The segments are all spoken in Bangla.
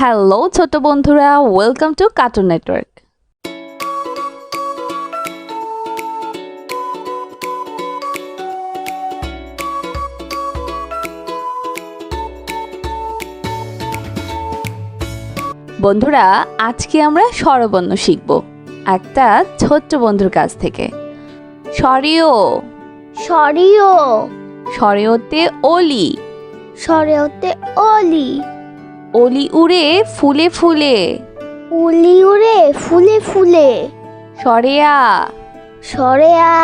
হ্যালো ছোট বন্ধুরা ওয়েলকাম টু কার্টুন নেটওয়ার্ক বন্ধুরা আজকে আমরা স্বরবর্ণ শিখব একটা ছোট্ট বন্ধুর কাছ থেকে। সরিও সরিও সরেওতে অলি। সরেওতে অলি। অলি উড়ে ফুলে ফুলে। উলি উড়ে ফুলে ফুলে। সরেয়া। সরেয়া।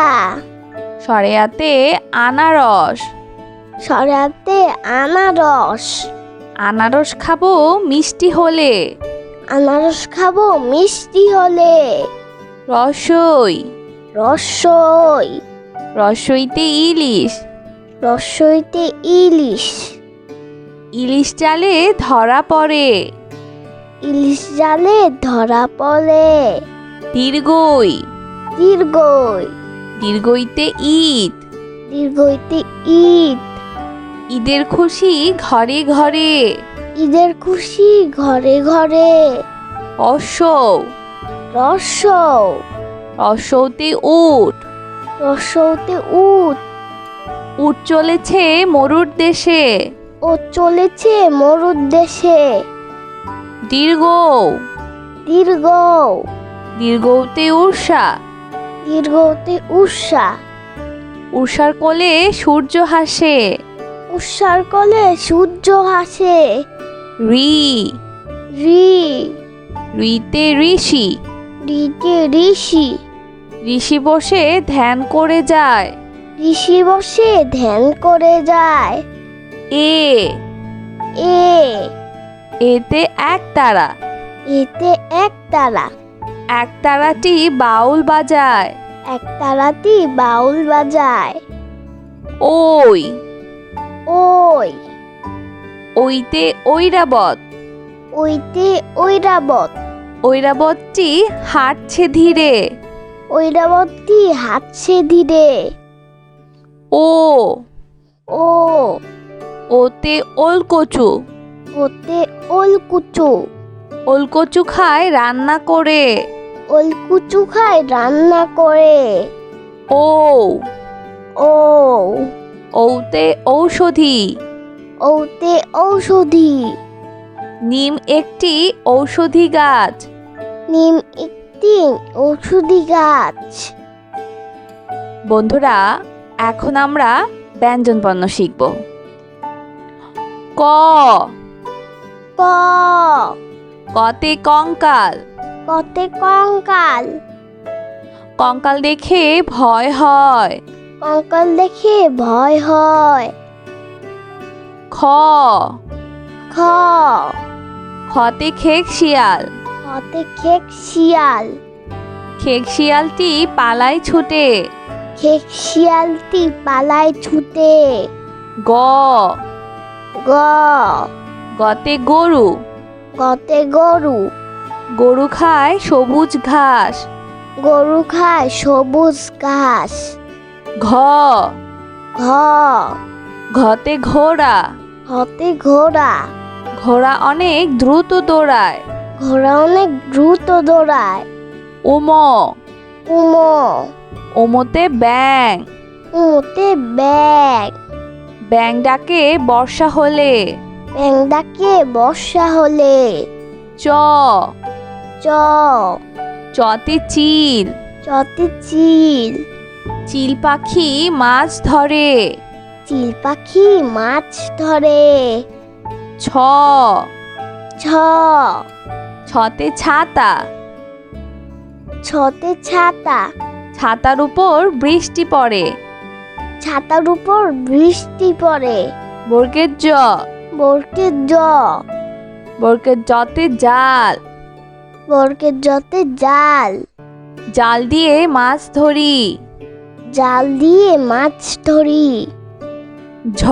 সরেয়াতে আনারস। সরেয়াতে আনারস। আনারস খাব মিষ্টি হলে। আনারস খাব মিষ্টি হলে। রসই। রসই। রসইতে ইলিশ। রসইতে ইলিশ। ইলিশ জালে ধরা পড়ে। ইলিশ জালে ধরা পড়ে। দীর্ঘই। দীর্ঘই। দীর্ঘইতে ঈদ। দীর্ঘইতে ঈদ। ঈদের খুশি ঘরে ঘরে। ঈদের খুশি ঘরে ঘরে। অসৌ রসৌ রসৌতে উট। রসৌতে উট। উট চলেছে মরুর দেশে। ও চলেছে মরুর দেশে দীর্ঘ। দীর্ঘ। দীর্ঘতে উষা দীর্ঘতে উষা উষার কোলে সূর্য হাসে। উষার কলে সূর্য হাসে। রি। রি। রিতে ঋষি। রিতে ঋষি। ঋষি বসে ধ্যান করে যায়। ঋষি বসে ধ্যান করে যায়। এ। এ। এতে এক তারা। এতে এক তারা। এক তারাটি বাউল বাজায়। এক তারাতি বাউল বাজায়। ওই। ওই। ওইতে ঐরাবত। ওইতে ঐরাবত। ঐরাবতটি হাঁটছে ধীরে। ঐরাবতী হাঁটছে ধীরে। ও। ও। ওতে ওলকচু। ওতে ওল ওলকুচু। ওলকচু খায় রান্না করে। ওল ওলকুচু খায় রান্না করে। ও। ও। ওতে ঔষধি। ওতে ঔষধি। নিম একটি ঔষধি গাছ। নিম একটি ঔষধি গাছ। বন্ধুরা এখন আমরা ব্যঞ্জন পণ্য শিখব। ক। ক। কতে কঙ্কাল। কতে কঙ্কাল। কঙ্কাল দেখে ভয় হয়। কঙ্কাল দেখে ভয় হয়। খ। খ। খতে খেক শিয়াল। হতে খেক শিয়াল। খেক শিয়ালটি পালায় ছুটে। খেক শিয়ালটি পালায় ছুটে। গ। গ। গতে গরু। গতে গরু। গরু খায় সবুজ ঘাস। গরু খায় সবুজ ঘাস। ঘ। ঘ। ঘতে ঘোড়া। ঘতে ঘোড়া। ঘোড়া অনেক দ্রুত দৌড়ায়। ঘোড়া অনেক দ্রুত দৌড়ায়। ওম উম। ওমতে ব্যাং উমতে ব্যাগ ব্যাং ডাকে বর্ষা হলে। ব্যাং ডাকে বর্ষা হলে। চ। চ। চতে চিল। চতে চিল। চিল পাখি মাছ ধরে। চিল পাখি মাছ ধরে। ছ। ছ। ছতে ছাতা। ছতে ছাতা। ছাতার উপর বৃষ্টি পড়ে। ছাতার উপর বৃষ্টি পড়ে। বর্গের জ। বরকের জ। বর্গের জতে জাল। বরকের জতে জাল। জাল দিয়ে মাছ ধরি। জাল দিয়ে মাছ ধরি। ঝ।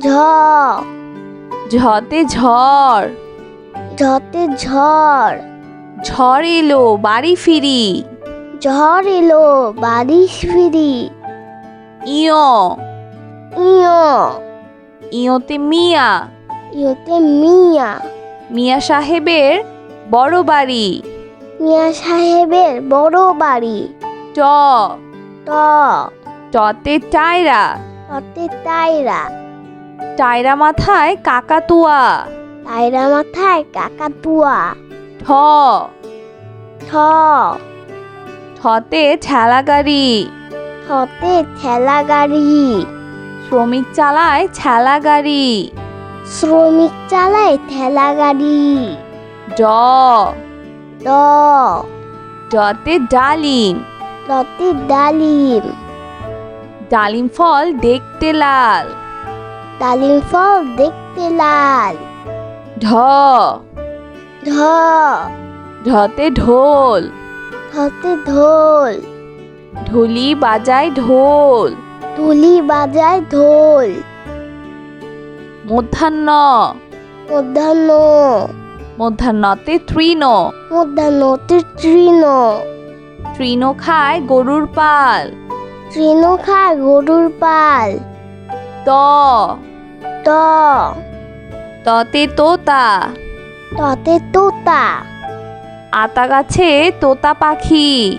ঝ। ঝতে ঝড়। ঝতে ঝড়। ঝড় এলো বাড়ি ফিরি। ঝড় এলো বাড়ি ফিরি। ইয় ইয় ইয়তে মিয়া ইয়োতে মিয়া মিয়া সাহেবের বড় বাড়ি মিয়া সাহেবের বড় বাড়ি ট ট টতে টায়রা টতে টায়রা টায়রা মাথায় কাকাতুয়া টায়রা মাথায় কাকাতুয়া ঠ ঠ ঠতে ঠেলা গাড়ি ঠতে ঠেলা গাড়ি শ্রমিক চালায় ঠেলা গাড়ি শ্রমিক চালায় ঠেলা গাড়ি ড। ড। ডতে ডালিম। টতে ডালিম। ডালিম ফল দেখতে লাল। ডালিম ফল দেখতে লাল। ঢ। ঢ। ঢতে ঢোল। ঠতে ঢোল। ঢুলি বাজায় ঢোল। ঢুলি বাজায় ঢোল। মধ্যাহ্ন। মধ্যাহ্ন। মধ্যাহ্নতে তৃণ। মধ্যাহ্নতে তৃণ। তৃণ খায় গরুর পাল। তৃণ খায় গরুর পাল। ত। ত। ততে তোতা। ততে তোতা। আতা গাছে তোতা পাখি।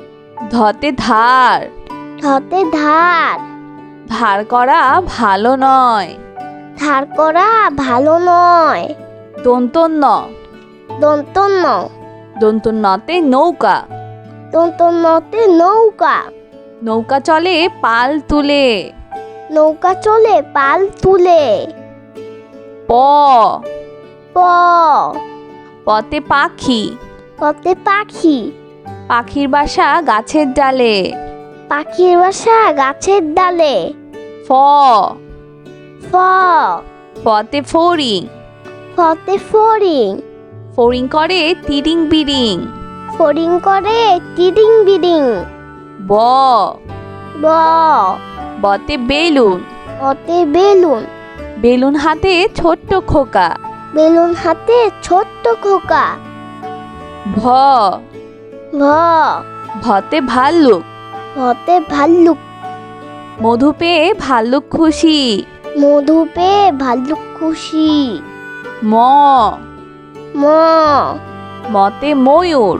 ধতে ধার। ধতে ধার। ধার করা ভালো নয়। ধার করা ভালো নয়। দন্তন্য। দন্তন্য। দন্তন্যতে নৌকা। দন্তন্যতে নৌকা। নৌকা চলে পাল তুলে। নৌকা চলে পাল তুলে। প। প। পতে পাখি। পথে পাখি। পাখির বাসা গাছের ডালে। পাখির বাসা গাছের ডালে। ফ। ফ। ফতে ফড়িং ফতে ফড়িং ফড়িং করে তিরিং বিরিং। ফড়িং করে টিডিং বিডিং ব। ব। বতে বেলুন। অতে বেলুন। বেলুন হাতে ছোট্ট খোকা। বেলুন হাতে ছোট্ট খোকা। ভ। ভ। ভতে ভাল্লুক। ভতে ভাল্লুক। মধু পেয়ে ভাল্লুক খুশি। মধু পেয়ে ভাল্লুক খুশি। ম। ম। মতে ময়ূর।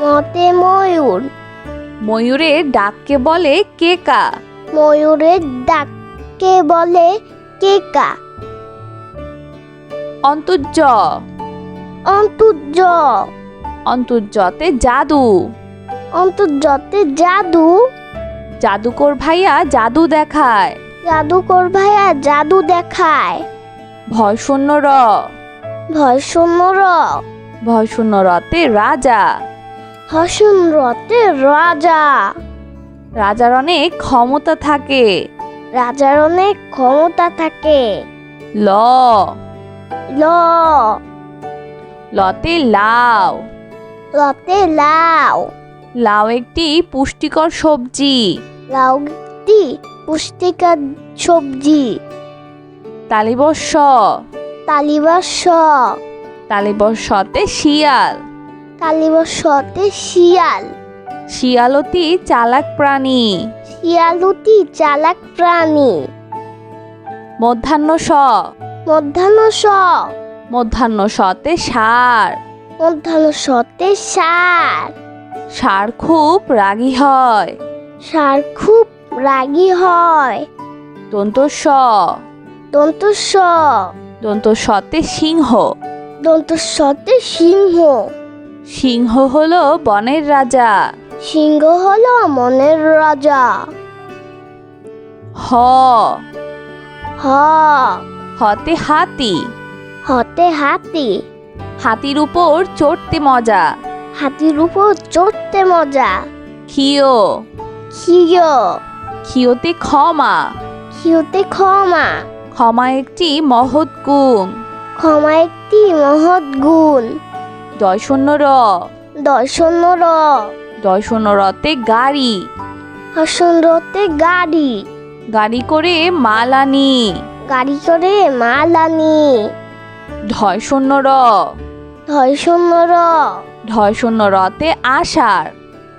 মতে ময়ূর। ময়ূরের ডাককে বলে কেকা। ময়ূরের ডাককে বলে কেকা। অন্তর্য। অন্তর্য। অন্তর্যতে জাদু। অন্তর্যতে জাদু? জাদুকর ভাইয়া জাদু দেখায়। জাদুকর ভাইয়া জাদু দেখায়। ভয় শূন্য র। ভয় শূন্য র। ভয় শূন্য রতে রাজা। হসুন রতে রাজা। রাজার অনেক ক্ষমতা থাকে। রাজার অনেক ক্ষমতা থাকে। ল। ল। লতে লাউ লতে লাউ। লাউ একটি পুষ্টিকর সবজি। লাউ একটি পুষ্টিকর সবজি। তালিবস্য তালিবাস তালিবস্যতে শিয়াল। তালিবাসতে শিয়াল। শিয়ালতি চালাক প্রাণী। শিয়ালতি চালাক প্রাণী। মধ্যাহ্ন স মধ্যাহ্ন স মধ্যাহ্ন সতে সার। মধ্যাহ্ন সতে সার। সার খুব রাগী হয়। সার খুব রাগী হয়। দন্ত স দন্ত স দন্ত সতে সিংহ। দন্ত সতে সিংহ। সিংহ হলো বনের রাজা। সিংহ হলো মনের রাজা। হ। হ। হতে হাতি। হতে হাতি। হাতির উপর চড়তে মজা। হাতির উপর চড়তে মজা। খিও খিয় খিওতে ক্ষমা। খিউতে ক্ষমা। ক্ষমা একটি মহৎ গুণ। ক্ষমা একটি মহৎ গুণ। দয় শূন্য র। দর্শন র। দয় শূন্য রতে গাড়ি। হর্ষণ রতে গাড়ি। গাড়ি করে মাল আনি। গাড়ি করে মাল আনি। ধয় শূন্য র। ধর্ষণ র। ধয় শূন্য রতে আষাঢ়।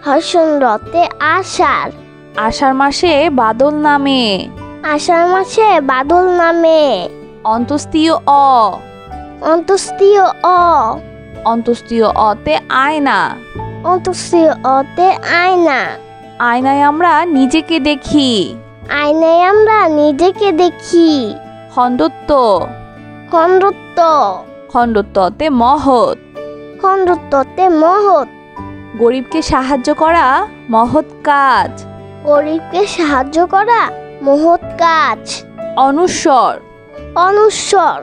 হর্ষণ রতে আষাঢ়। আষাঢ় মাসে বাদল নামে। আষাঢ় মাসে বাদল নামে। অন্তস্তীয় অ। অন্তস্তীয় অ। অন্তস্তীয় অতে আয়না। অন্তস্তীয় অতে আয়না। আয়নায় আমরা নিজেকে দেখি। আয়নায় আমরা নিজেকে দেখি। খণ্ডত্ব খণ্ডত্ব খণ্ডত্বতে মহৎ। খণ্ডত্বতে মহৎ। গরিবকে সাহায্য করা মহৎ কাজ। গরিবকে সাহায্য করা মহৎ কাজ। অনুস্বর। অনুস্বর।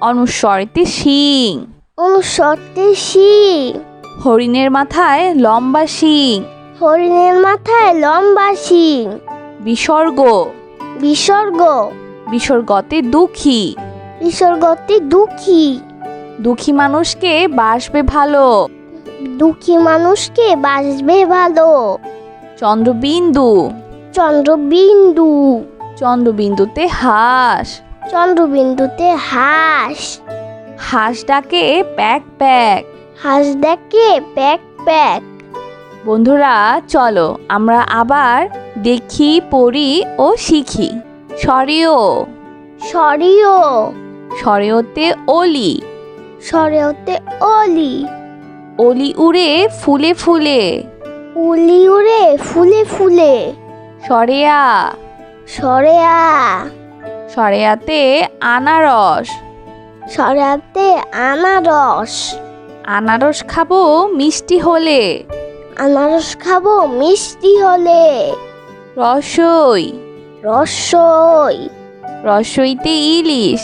অনুস্বরতে শিং। অনুস্বরতে শিং। হরিণের মাথায় লম্বা শিং। হরিণের মাথায় লম্বা শিং। বিসর্গ। বিসর্গ। বিসর্গতে দুঃখী। বিসর্গতে দুঃখী। দুঃখী মানুষকে বাসবে ভালো। দুঃখী মানুষকে বাসবে ভালো। চন্দ্রবিন্দু। চন্দ্রবিন্দু। চন্দ্রবিন্দুতে হাঁস। চন্দ্রবিন্দুতে হাঁস। হাঁস ডাকে প্যাক প্যাক। হাঁস ডাকে প্যাক প্যাক। বন্ধুরা চলো আমরা আবার দেখি পড়ি ও শিখি। সরেও। সরিয় সরেওতে অলি সরেওতে অলি অলি উড়ে ফুলে ফুলে। উলি উড়ে ফুলে ফুলে। সরেয়া। সরেয়া। সরেয়াতে আনারস। সরেয়াতে আনারস। আনারস খাব মিষ্টি হলে। আনারস খাব মিষ্টি হলে। রসই। রসই। রসইতে ইলিশ।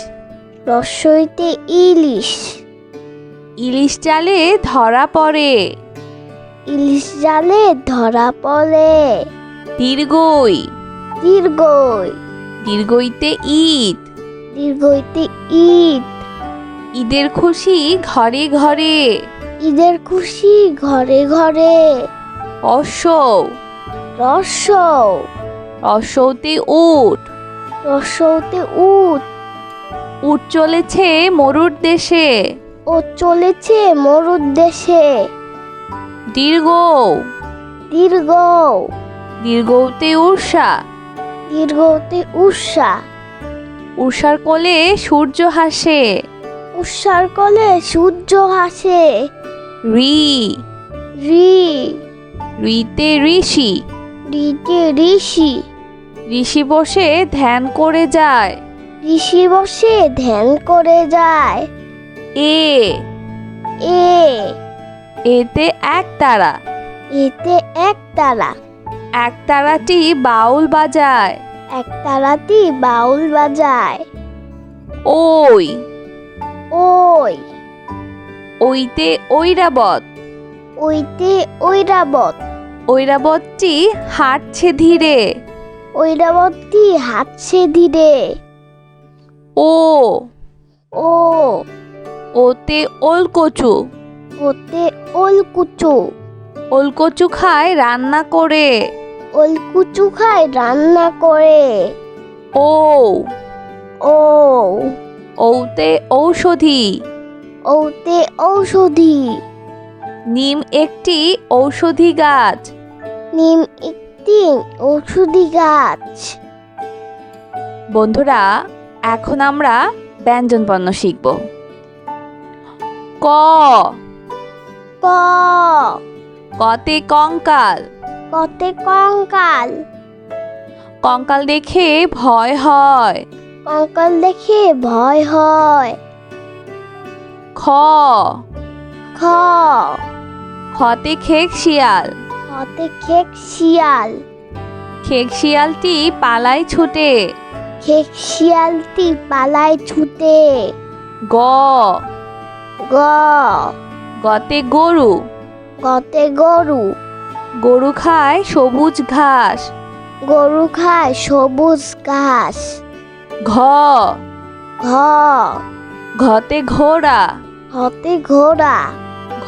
রসইতে ইলিশ। ইলিশ জালে ধরা পড়ে। ইলিশ জালে ধরা পড়ে। দীর্ঘই। দীর্ঘই। দীর্ঘইতে ঈদ। দীর্ঘইতে ঈদ। ঈদের খুশি ঘরে ঘরে। ঈদের খুশি ঘরে ঘরে। অসৌ রসৌ রসৌতে উট। রসৌতে উট। উট চলেছে মরুর দেশে। ও চলেছে মরুর দেশে। দীর্ঘ। দীর্ঘ। দীর্ঘতে উষা দীর্ঘতে উষা উষার কোলে সূর্য হাসে। উষার কলে সূর্য হাসে। রি। রি। রিতে ঋষি। রিতে ঋষি। ঋষি বসে ধ্যান করে যায়। ঋষি বসে ধ্যান করে যায়। এ। এ। এতে এক তারা। এতে এক তারা। এক তারাটি বাউল বাজায়। এক তারাতি বাউল বাজায়। ওই। ওই। ওইতে ঐরাবত। ওইতে ঐরাবত। ঐরাবতটি হাঁটছে ধীরে। ঐরাবতী হাঁটছে ধীরে। ও। ও। ওতে ওলকচু। ওতে ওলকুচু। ওলকচু খায় রান্না করে। ওলকুচু খায় রান্না করে। ও। ও। ওতে ঔষধি। ওতে ঔষধি। নিম একটি ঔষধি গাছ। নিম একটি ঔষধি গাছ। বন্ধুরা এখন আমরা ব্যঞ্জন পণ্য শিখব। ক। ক। কতে কঙ্কাল। কতে কঙ্কাল। কঙ্কাল দেখে ভয় হয়। কঙ্কাল দেখে ভয় হয়। খ। খ। খতে খেক শিয়াল। হতে খেক শিয়াল। খেক শিয়ালটি পালায় ছুটে। খেক শিয়ালটি পালায় ছুটে। গ। গ। গতে গরু। গতে গরু। গরু খায় সবুজ ঘাস। গরু খায় সবুজ ঘাস। ঘ। ঘ। ঘতে ঘোড়া। ঘতে ঘোড়া।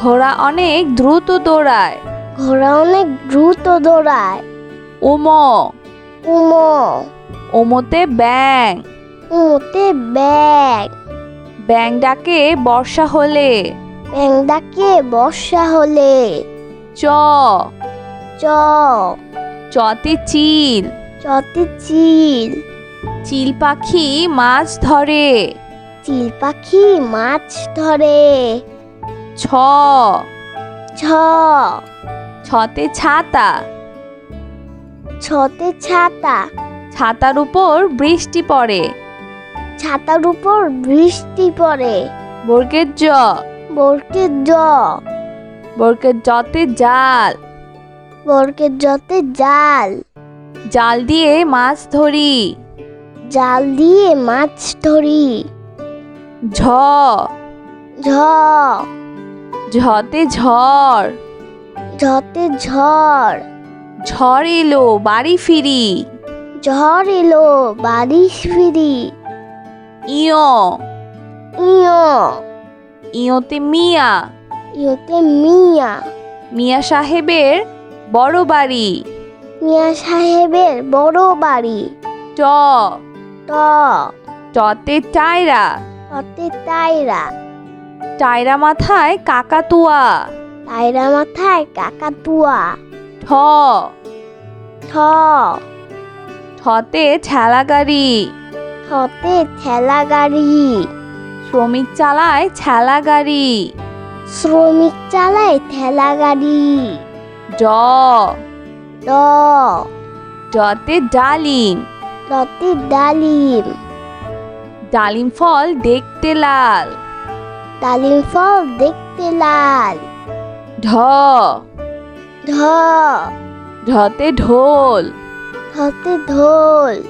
ঘোড়া অনেক দ্রুত দৌড়ায়। ঘোড়া অনেক দ্রুত দৌড়ায়। উম। উমো। ওমোতে ব্যাং উমোতে ব্যাগ ব্যাং ডাকে বর্ষা হলে। ব্যাং ডাকে বর্ষা হলে। চ। চ। চতে চিল। চতে চিল। চিল পাখি মাছ ধরে। চিল পাখি মাছ ধরে। ছ। ছ। ছতে ছাতা। ছতে ছাতা। ছাতার উপর বৃষ্টি পড়ে। ছাতার উপর বৃষ্টি পড়ে। বর্গের জ। বরকের জ। বর্গের জতে জাল। বরকের জতে জাল। জাল দিয়ে মাছ ধরি। জাল দিয়ে মাছ ধরি। ঝ। ঝ। ঝতে ঝড়। ঝতে ঝড়। ঝড় এলো বাড়ি ফিরি। ঝড় এলো বারিশ ফিরি। ইয়। ইয়। ইয়তে মিয়া। ইয়তে মিয়া। মিয়া সাহেবের বড় বাড়ি। মিয়া সাহেবের বড় বাড়ি। ট। ট। টতে টায়রা। টতে টায়রা। টায়রা মাথায় কাকাতুয়া। টায়রা মাথায় কাকাতুয়া। ঠ। ঠ। ঠতে ঠেলা গাড়ি ঠতে ঠেলা গাড়ি শ্রমিক চালায় ঠেলা গাড়ি শ্রমিক চালায় ঠেলা গাড়ি ড। ড। ডতে ডালিম। ডতে ডালিম। ডালিম ফল দেখতে লাল। ডালিম ফল দেখতে লাল। ঢ। ঢ। ঢতে ঢোল। ঢতে ঢোল।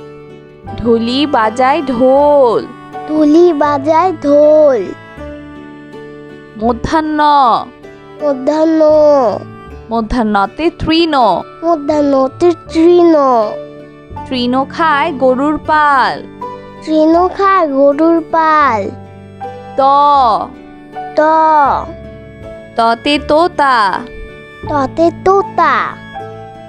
ঢুলি বাজায় ঢোল। তুলি বাজায় ঢোল। মধ্যাহ্ন। মধ্যাহ্ন। মধ্যাহ্নতে তৃণ। মধ্যাহ্নতে তৃণ। তৃণ খায় গরুর পাল। তৃণ খায় গরুর পাল। ত। ত। ততে তোতা। ততে তোতা।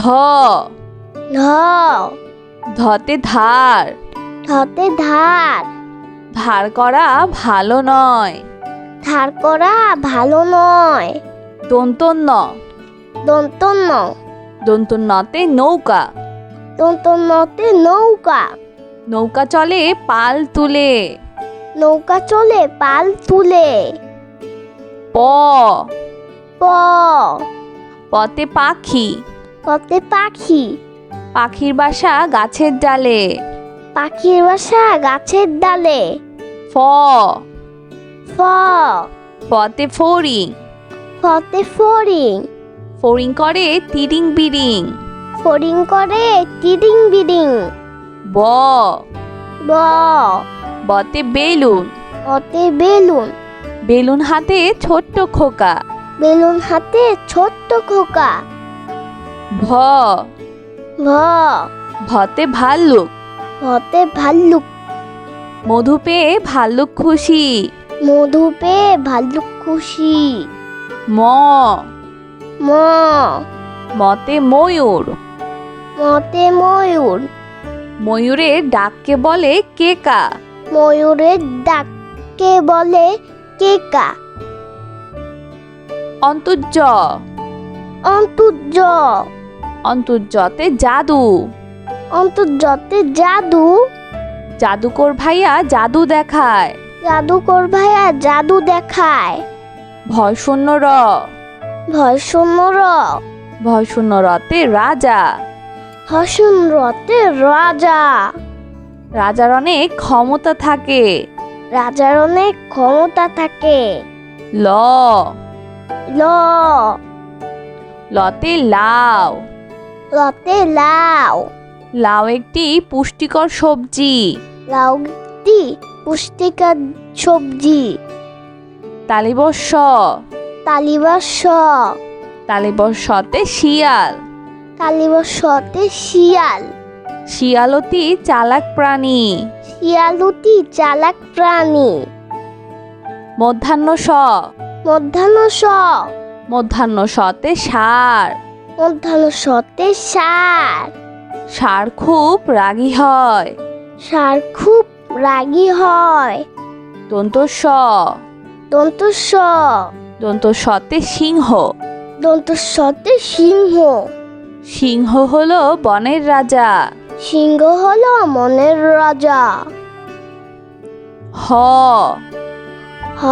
ধ। ধ। ধতে ধার। ধতে ধার। ধার করা ভালো নয়। ধার করা ভালো নয়। দন্তন্য। দন্তন্য। দন্তন্যতে নৌকা। দন্তন্যতে নৌকা। নৌকা চলে পাল তুলে। নৌকা চলে পাল তুলে। প। প। পতে পাখি। পথে পাখি। পাখির বাসা গাছের ডালে। পাখির বাসা গাছের ডালে। ফ। ফ। পতে ফড়িং ফতে ফড়িং ফড়িং করে তিরিং বিরিং। ফড়িং করে টিডিং বিডিং ব। ব। বতে বেলুন। পথে বেলুন। বেলুন হাতে ছোট্ট খোকা। বেলুন হাতে ছোট্ট খোকা। ভ। ভ। ভতে ভাল্লুক। ভতে ভাল্লুক। মধু পেয়ে ভাল্লুক খুশি। মধু পেয়ে ভাল্লুক খুশি। ম। ম। মতে ময়ূর। মতে ময়ূর। ময়ূরের ডাককে বলে কেকা। ময়ূরের ডাককে বলে কেকা। অন্তর্য। অন্তর্য। অন্তর্যতে জাদু। অন্তর্যতে জাদু? জাদুকর ভাইয়া জাদু দেখায়। জাদুকর ভাইয়া জাদু দেখায়। ভয় শূন্য র। ভয় শূন্য র। ভয় শূন্য রতে রাজা। হসুন রতে রাজা। রাজার অনেক ক্ষমতা থাকে। রাজার অনেক ক্ষমতা থাকে। ল। ল। লতে লাউ লতে লাউ। লাউ একটি পুষ্টিকর সবজি। লাউ একটি পুষ্টিকর সবজি। তালিবস্য তালিবাস তালিবস্যতে শিয়াল। তালিবাসতে শিয়াল। শিয়ালতি চালাক প্রাণী। শিয়ালুটি চালাক প্রাণী। মধ্যাহ্ন স মধ্যাহ্ন স মধ্যাহ্ন সতে সার। মধ্যাহ্ন সতে সার? সার খুব রাগী হয়। সার খুব রাগী হয়। দন্ত স দন্ত স দন্ত সতে সিংহ। দন্ত সতে সিংহ। সিংহ হলো বনের রাজা। সিংহ হলো মনের রাজা। হ। হ।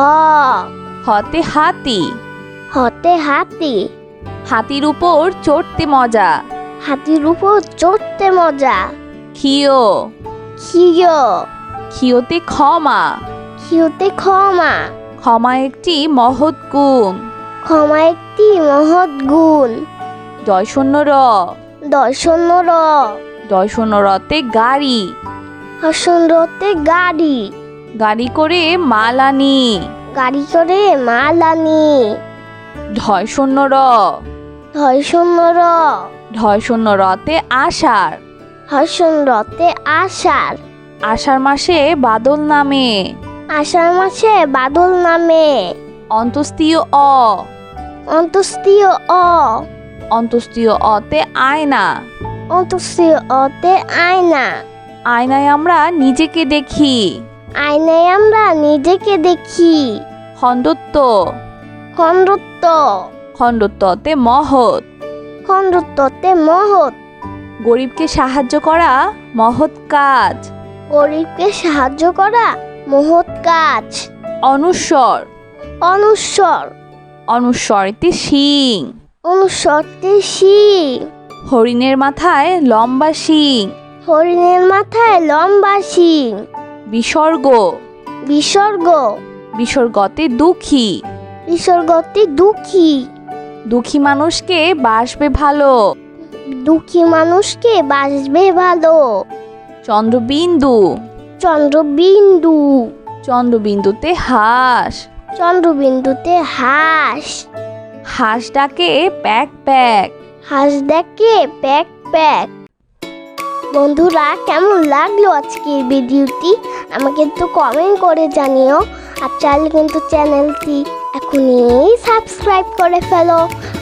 হতে হাতি। হতে হাতি। হাতির উপর চড়তে মজা। হাতির উপর চড়তে মজা। খিও খিয় খিওতে ক্ষমা। খিউতে ক্ষমা। ক্ষমা একটি মহৎ গুণ। ক্ষমা একটি মহৎ গুণ। দয় র। দর্শন র। দয় রতে গাড়ি। হসন রতে গাড়ি। গাড়ি করে মাল আনি। গাড়ি করে মাল আনি। ঢয় শূন্য র। ধর্ষণ র ঢয় শূন্য রতে আষাঢ়। হসন রতে আষাঢ়। আষাঢ় মাসে বাদল নামে। আষাঢ় মাসে বাদল নামে। অন্তস্তীয় অ। অন্তস্তীয় অ। অন্তস্তীয় অতে আয়না। অন্তস্তীয় অতে আয়না। আয়নায় আমরা নিজেকে দেখি। আয়নায় আমরা নিজেকে দেখি। খণ্ডত্ব। খণ্ডত্ব। খণ্ডত্বতে মহৎ। খণ্ডত্বতে মহৎ। গরিবকে সাহায্য করা মহৎ কাজ। গরিবকে সাহায্য করা মহৎ কাজ। অনুস্বর। অনুস্বর। অনুস্বরেতে শিং। অনুস্বরতে শিং। হরিণের মাথায় লম্বা শিং। হরিণের মাথায় লম্বা শিং। বিসর্গ। বিসর্গ। বিসর্গতে দুঃখী। বিসর্গতে দুঃখী। দুঃখী মানুষকে বাসবে ভালো। দুঃখী মানুষকে বাসবে ভালো। চন্দ্রবিন্দু। চন্দ্রবিন্দু। চন্দ্রবিন্দুতে হাঁস। চন্দ্রবিন্দুতে হাঁস। হাঁস ডাকে প্যাক প্যাক। হাঁস দেখে প্যাক প্যাক। বন্ধুরা কেমন লাগল আজকের ভিডিওটি? আমাকে একটু কমেন্ট করে জানিও। আর চাইলে কিন্তু চ্যানেলটি এখনই সাবস্ক্রাইব করে ফেলো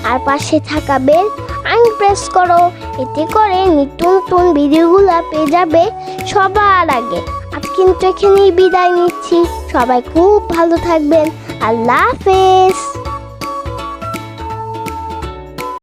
আর পাশে থাকা বেল আইন প্রেস করো, এতে করে নিত্য নতুন ভিডিওগুলো পেয়ে যাবে সবার আগে। আজ কিন্তু এখানেই বিদায় নিচ্ছি। সবাই খুব ভালো থাকবেন। আল্লাহ হাফেজ।